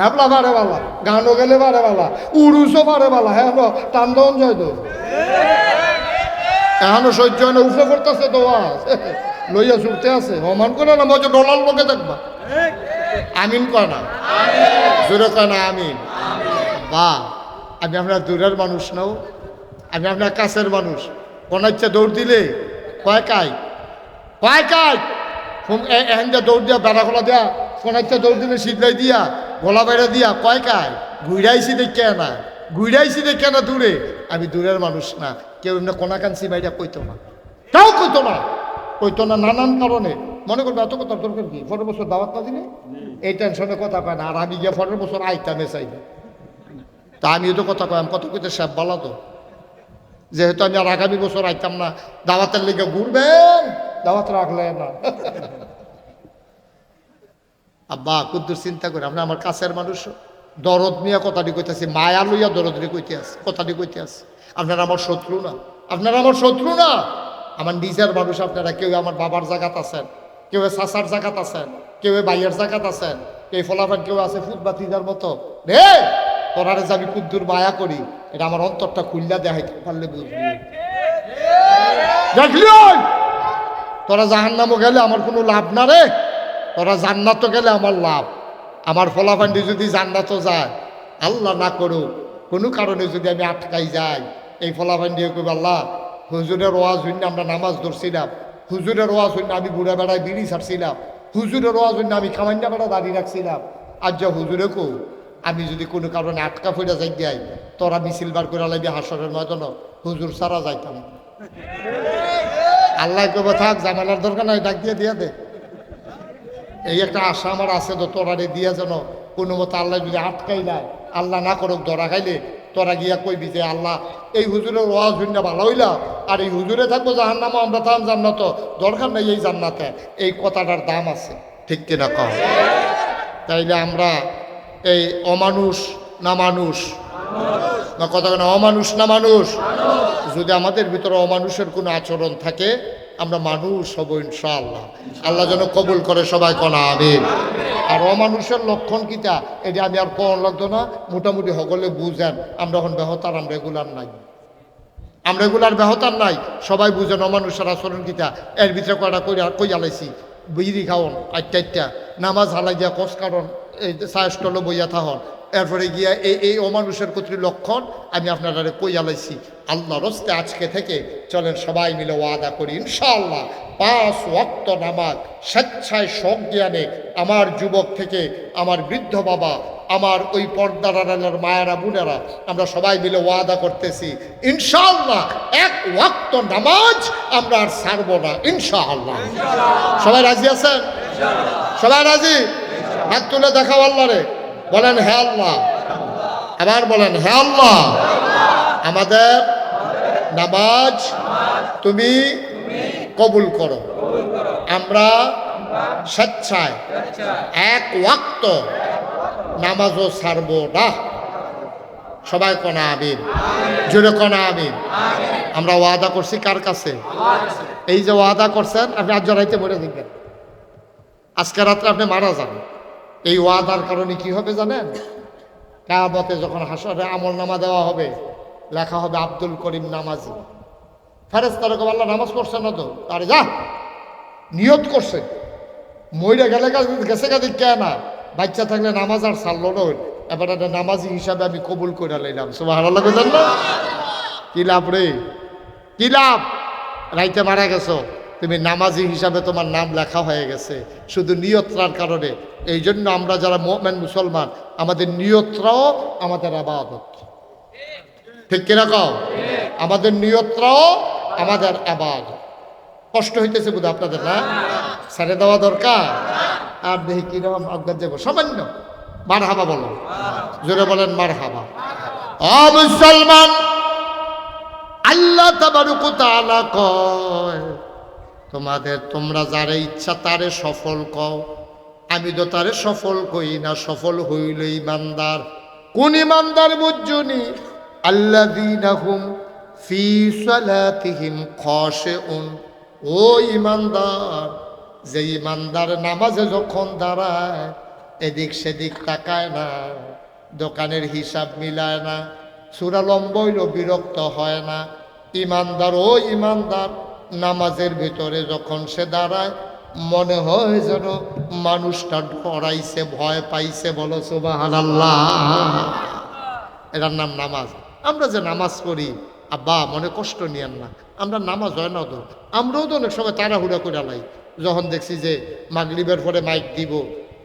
হ্যাপলা পারে বালা গানও গেলে পারে বালা উড়ুসও পারে বালা হ্যাঁ টান্দন যায় তো এখনও সহ্য হয় না উফে পড়তেছে তো। লইয়া ছুটতে আছে, অমান করে না, মজা ডলার লোকে দেখবা। আমিন কয় না? জোরে কয় না, আমিন। বা, আমি আপনার দূরের মানুষ নাও আমি আপনার কাছের মানুষ। কোন ইচ্ছা দৌড় দিলে, কয় কাই? কয় কাই? এখন যা দৌড় দিয়া বেড়া খোলা দিয়া কোন ইচ্ছা দৌড় দিলে শীতলাই দিয়া গলা বাইরে দিয়া, কয় কায় ঘুরাইছি দেখে না। ঘুরাইছি দেখে না দূরে। আমি দূরের মানুষ না। কেউ এমনি কোনাকান্সি বাইরে কইতো না। তাও কইতো না। কইতো না নানান কারণে। মনে করবে এত কথা দরকার কি? পরের বছর দাওয়াত না দিলে? এই টেনশনে কথা পায় না। আর আমি গিয়ে পরের বছর আইতামে চাইবে তা আমিও তো কথা কয়াম কত কইতে সাপ বলা তো। যেহেতু আমি আর আগামী বছর আইতাম না, দাওয়াতের লেগে ঘুরবেন, দাওয়াত রাখলে না। আব্বা, কুদ্দুর চিন্তা করে, আমরা আমার কাছের মানুষ। দরদ নিয়ে কথাটি কইতেছি, মায়া লইয়া দরদ নিয়ে কইতে আছে কথাটি কইতে আছে আপনারা আমার শত্রু না, আপনারা আমার শত্রু না। আমার নিজের মানুষ আপনারা, কেউ আমার বাবার জায়গাত আছেন, কেউ চাচার জায়গাত আছেন, কেউ বাইয়ের জায়গাত আছেন কেউ ফলাফান কেউ আছে ফুটবাতিদার মতো। রে তোরারে যে আমি কুদ্দুর মায়া করি, এটা আমার অন্তরটা খুললা দেখাইতে পারলে বুঝবি? তোরা জাহান নামও গেলে আমার কোনো লাভ না রে। তোরা জান্নাতও গেলে আমার লাভ। আমার ফলাফান্ডি যদি জান্নাতও যায়, আল্লাহ না করুক, কোনো কারণে যদি আমি আটকাই যাই, এই ফলাফান্ডি কইব, আল্লাহ, হুজুরের ওয়াজ হইনি আমরা নামাজ ধরছিলাম। হুজুরের ওয়াজ হইনি আমি বুড়া বেড়ায় বিড়ি ছাড়ছিলাম। হুজুরের ওয়াজ হইনি আমি খামান্যা বেড়া দাঁড়িয়ে রাখছিলাম। আজ যা হুজুরে কো আমি যদি কোনো কারণে আটকা ফিরে যাই যাই তোরা মিছিল বার করে লাগবে হাসরের ময়দান, হুজুর সারা যাইতাম। আল্লাহ কবে থাক জামালার দরকার নাই, ডাক দিয়ে দিয়ে দে। এই একটা আশা আমার আছে তো তোরারে দিয়া যেন কোনো মতো আল্লাহ যদি আটকাই নাই আল্লাহ না করুক ধরা খাইলে, তোরা গিয়া কইবি যে আল্লাহ, এই হুজুরের ওয়াজ হইন ভালো হইলা, আর এই হুজুরে থাকব জাহান নামো আমরা থাম জান্নাত, দরকার নেই এই জান্নাতে। এই কথাটার দাম আছে, ঠিক কিনা কম তাইলে আমরা এই অমানুষ না মানুষ? না কথা না অমানুষ না মানুষ? যদি আমাদের ভিতরে অমানুষের কোনো আচরণ থাকে আমরা মানুষ হব ইনশাআল্লাহ। আল্লাহ যেন কবুল করে সবাই কনা, আমিন। আর অমানুষের লক্ষণ কিতা? এটা আমি আর কোন লাগতো না, মোটামুটি সকলে বুঝেন। আমরা এখন বেহতার, আমরা রেগুলার নাই। আমরা রেগুলার বেহতার নাই, সবাই বুঝেন অমানুষের আচরণ কিতা। এর ভিতরে কয়টা কইরা কই আলাইছি বিড়ি খাওয়ন আটটা আটটা। নামাজ হালাই দিয়া কষ কারণ, এই সায়স্টল বইয়া থাহন এরপরে গিয়া এই এই অমানুষের কতরি লক্ষণ আমি আপনারা কই আলাইছি। আল্লাহ রস্তে আজকে থেকে চলেন সবাই মিলে ওয়াদা করি ইনশাআল্লাহ। পাঁচ ওয়াক্ত নামাজ স্বেচ্ছায় সজ্ঞানে আমার যুবক থেকে আমার বৃদ্ধ বাবা আমার ওই পর্দার আড়ালের মায়েরা বোনেরা আমরা সবাই মিলে ওয়াদা করতেছি ইনশাআল্লাহ এক ওয়াক্ত নামাজ আমরা আর ছাড়বো না ইনশাআল্লাহ। সবাই রাজি আছেন? সবাই রাজি? হাত তুলে দেখাও আল্লাহ রে বলেন, হে আল্লাহ। আবার বলেন, হে আল্লাহ। আমাদের নামাজ তুমি কবুল করো। আমরা স্বেচ্ছায় এক ওয়াক্ত নামাজও ছাড়বো না। সবাই কনা আমিন। জোরে কনা আমিন। আমরা ওয়াদা করছি কার কাছে? এই যে ওয়াদা করছেন, আপনি আজ জড়াইতে মরে দেখবেন আজকে রাত্রে আপনি মারা যান এই ওয়াদার কারণে কি হবে জানেন? কায়াবতে যখন হাসরে আমল নামা দেওয়া হবে, লেখা হবে আব্দুল করিম নামাজি। ফেরেস তারকম আল্লাহ, নামাজ পড়ছে না তো? আরে যা, নিয়ত করছে। মইরা গেলে গেছে গা দিকে না। বাচ্চা থাকলে নামাজ আর ছাড়লো না এবার একটা নামাজি হিসাবে আমি কবুল করে লাইলাম। কইতেন না? কি লাভ রে? কি লাভ? রাইতে মারা গেছো? তুমি নামাজি হিসাবে তোমার নাম লেখা হয়ে গেছে। শুধু নিয়ত্রার কারণে। এই জন্য আমরা যারা মোমেন মুসলমান, আমাদের নিয়ত্রাও আমাদের আবাদত। ঠিক কিনা কও? আমাদের নিয়ত্রাও আমাদের আবাদ কষ্ট হইতেছে বুধ আপনাদের, না? ছেড়ে দেওয়া দরকার? আর দেখি কীরকম অজ্ঞান যাব সামান্য। মার হাবা বলো। জোরে বলেন মার হাবা মুসলমান, আল্লাহ তাবারুকু তাআলা কয় তোমাদের, তোমরা যারে ইচ্ছা তারে সফল কও। আমি তো তারে সফল কই না, সফল হইল ইমানদার। কোন ইমানদার বুঝুনি আল্লাযীনাহুম ফি সালাতিহিম খাশিউন। ও ইমানদার, যে ইমানদার নামাজে যখন দাঁড়ায়, এদিক সেদিক তাকায় না, দোকানের হিসাব মিলায় না, সুরা লম্বইল বিরক্ত হয় না। ইমানদার, ও ইমানদার নামাজের ভিতরে যখন সে দাঁড়ায়, মনে হয় যেন মানুষটা ডরাইছে, ভয় পাইছে, বলো সুবাহান এটার নাম নামাজ। আমরা যে নামাজ পড়ি, আব্বা, মনে কষ্ট নিয়েন না। আমরা নামাজ হয় না তো। আমরাও তো অনেক সময় তাড়াহুড়া করে লাই। যখন দেখছি যে মাগরিবের পরে মাইক দিব,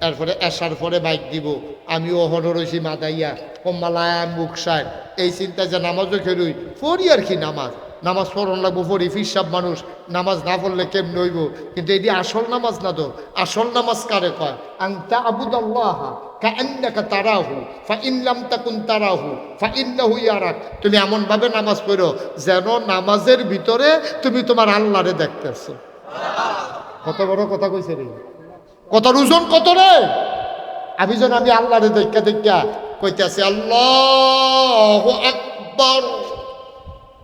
এরপরে এসার পরে মাইক দিব, আমি ওহন রয়েছি মাদাইয়া কম্মালায়া মুখ সার এই চিন্তা যে নামাজও খেলুই, পড়ি আর কি নামাজ। নামাজ পড়ন লাগবো, পড়ি ফিরসাব মানুষ। নামাজ না পড়লে কেমন হইব? কিন্তু এটি আসল নামাজ না তো, আসল নামাজ কারে কয়? আংতা আবুদাল্লাহ কান্নাকা তারাহু ফা ইনলাম তাকুন তুমি এমন ভাবে নামাজ পড়ো যেন নামাজের ভিতরে তুমি তোমার আল্লাহরে দেখতেছো। কত বড় কথা কইছে রে। কত ওজন কত রে? আমি যেন আমি আল্লাহরে দেখা দেখা কইতেছি, আল্লাহ আকবর।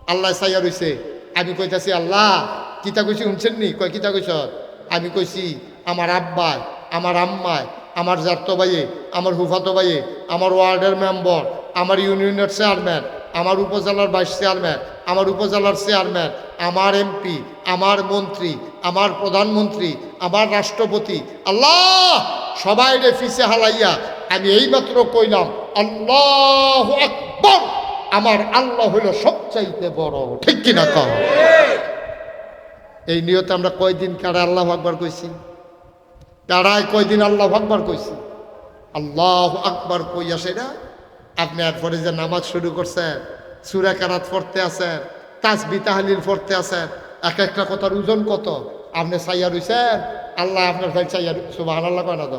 আল্লাহ সাইয়া রইছে। আমি কইতাছি, আল্লাহ, কিতা কইছি শুনছেন নি? কয়, কিতা কইছ? আমি কইছি, আমার আব্বায় আমার আম্মায় আমার জাতো ভাইয়ে আমার হুফাতো ভাইয়ে আমার ওয়ার্ডের মেম্বার, আমার ইউনিয়নের চেয়ারম্যান, আমার উপজেলার ভাইস চেয়ারম্যান, আমার উপজেলার চেয়ারম্যান, আমার এমপি, আমার মন্ত্রী, আমার প্রধানমন্ত্রী, আমার রাষ্ট্রপতি, আল্লাহ সবাই রে ফিসে হালাইয়া আমি এইমাত্র কইলাম, আল্লাহ আকবর! আমার আল্লাহ হইল সবচাইতে বড়। ঠিক কিনা কহ এই নিয়তে আমরা কয়দিন কারা আল্লাহ আকবার কইছি? কারায় কয়দিন আল্লাহ আকবার কইছি? আল্লাহ আকবার কইয়া সেটা আপনি এরপরে যে নামাজ শুরু করছেন সুরা কারাত পড়তে আছেন তাসবি তাহালিল পড়তে আছেন এক একটা কথার ওজন কত? আপনি চাইয়া রইছেন আল্লাহ আপনার ভাই চাইয়া সুবাহান আল্লাহ কয় না তো?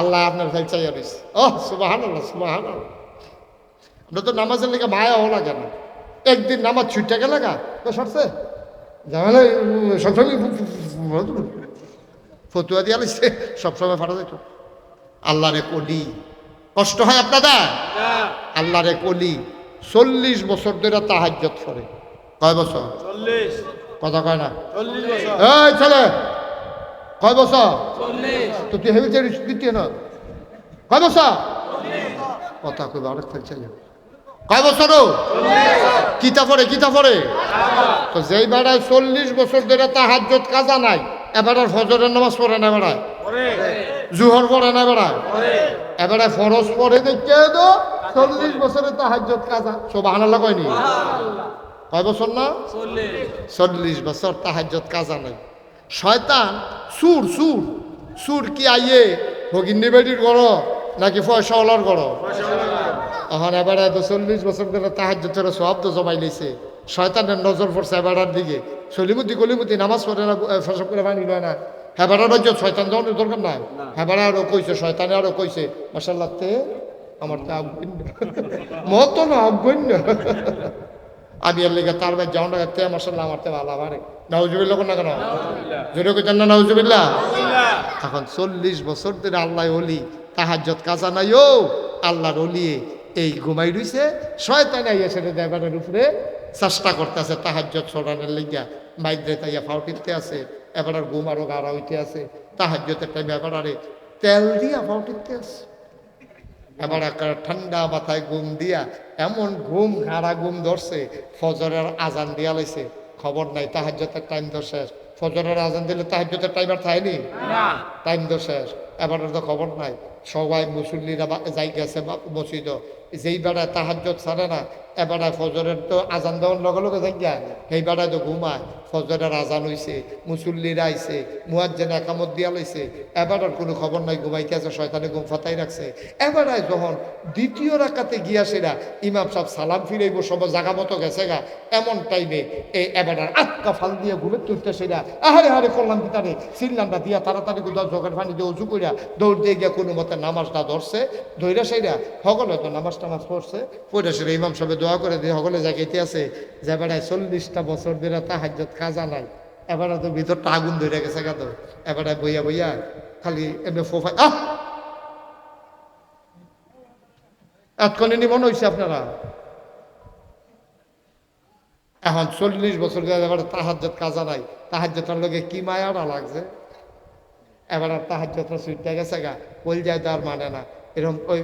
আল্লাহ আপনার ভাই চাইয়া রইছে। ও সুবাহান আল্লাহ সুবাহান আল্লাহ আমরা তো নামাজের লেগে মায়া লাগে না। একদিন নামাজ ছুটে গেলে গা তো সরছে। সবসময় ফতুয়া দিয়া লিখছে সবসময় ফাটা যেত আল্লাহ রে কলি কষ্ট হয় আপনাদের? আল্লাহ রে কলি চল্লিশ বছর ধরে তাহাজ্জত করে। কয় বছর? চল্লিশ। কথা কয় না। এই ছেলে কয় বছর? তো তুই হেবি দিতে না কয় বছর? কথা কইবা অনেক ফেলছে। কয় বছর? কিতা পড়ে কিতা পড়ে? তো যেই বেড়ায় চল্লিশ বছর ধরে তাহাজ্জত কাজা নাই, এবারে ফজরের নামাজ পড়ে না বেড়ায়। পরে জুহর পড়ে না বেড়ায়। পরে এবারে ফরজ পড়ে দেখে তো চল্লিশ বছরে তাহাজ্জত কাজা। সব আনালা কয়নি কয় বছর না? চল্লিশ বছর তাহাজ্জত কাজা নাই। শয়তান, সুর সুর। সুর কি আইয়ে? ভগিন্নি বেটির গড় নাকি ফয়সাওয়ালার গড়? এখন এবারে তো চল্লিশ বছর ধরে তাহাজ্জতের সব তো জমাই লইছে শয়তানের নজর পড়ছে এবারার দিকে। সলিমুদ্দি গলিমুদ্দি নামাজ পড়ে না ফসব করে পানি লয় না। হেবারার রাজ্য শয়তান দেওয়ার দরকার নাই। হেবারা আরও কইছে শয়তানে আরও কইছে মাসাল্লাহ তে আমার তো আজ্ঞন্য মত না আজ্ঞন্য আমি এর লেগে তার ভাই যাও না তে মাসাল্লাহ আমার তে ভালো আমারে নাউজুবিল্লাহ কোন না কেন? জোরে কইতেন না নাউজুবিল্লাহ? এখন চল্লিশ বছর ধরে আল্লাহ অলি তাহাজ্জত কাজা নাই ও আল্লাহর অলিয়ে এই ঘুমাই রইছে শয়তান আইয়া সেটা দেবারের উপরে চেষ্টা করতেছে তাহাজ্জত ছড়ানোর লেগিয়া। মাইদ্রে তাইয়া ফাও ফাউটিতে আছে এবার আর ঘুম আরও গাড়া হইতে আছে। তাহাজ্জতের টাইমে এবার আরে তেল দিয়া ফাও ফাউটিতে আছে। এবার একটা ঠান্ডা মাথায় ঘুম দিয়া এমন ঘুম হারা ঘুম ধরছে ফজরের আজান দিয়া লাইছে। খবর নাই তাহাজ্জতের টাইম তো শেষ। ফজরের আজান দিলে তাহাজ্জতের টাইম আর থায়নি টাইম তো শেষ। এবার তো খবর নাই। সবাই মুসল্লিরা যাই গেছে মসজিদ যেই বেড়ায় তাহাজ ছাড়ে না এবারে ফজরের তো আজান দেওয়ার লগে লগে গিয়া সেই বেড়ায় তো ঘুমায়। ফজরের আজান হইছে, মুসল্লিরা আইছে, মুয়াজ্জেন একামত দিয়া লইছে। এবারার কোনো খবর নাই, ঘুমাইতে আছে, শয়তানে ঘুম ফাতাই রাখছে। এবারে যখন দ্বিতীয় রাকাতে গিয়া সেরা ইমাম সাহেব সালাম ফিরাইব সব জাগা মতো গেছে গা। এমন টাইমে এই এবার আটকা ফাল দিয়ে ঘুমে তুলতে সেরা। আহারে হারে করলাম ভিতরে সিল্লামটা দিয়া তাড়াতাড়ি কোথাও জোগাড় পানি দিয়ে উঁচু করিয়া দৌড় দিয়ে গিয়া কোনো মতে নামাজটা ধরছে। ধৈরা সেইরা সকলে তো নামাজ টামাজ পড়ছে। পড়ে সেরা ইমাম সাহেব দোয়া করে দিয়ে সকলে জাগাইতে আছে, যে বেড়ায় চল্লিশটা বছর ধরে তাহাজ্জত কাজা নাই। এবারে তো ভিতরটা আগুন ধরে গেছে গা তো। এবারে বইয়া বইয়া খালি এমনি ফোফাই আহ! এতক্ষণে মনে হয়েছে আপনারা। এখন চল্লিশ বছর ধরে এবারে তাহাজ্জত কাজা নাই। তাহাজ্জতের লগে কি মায়াটা লাগছে? এবার আর তাহার যত সুইটটা গেছে গা। কল যায় তো আর মানে না। এরকম ওই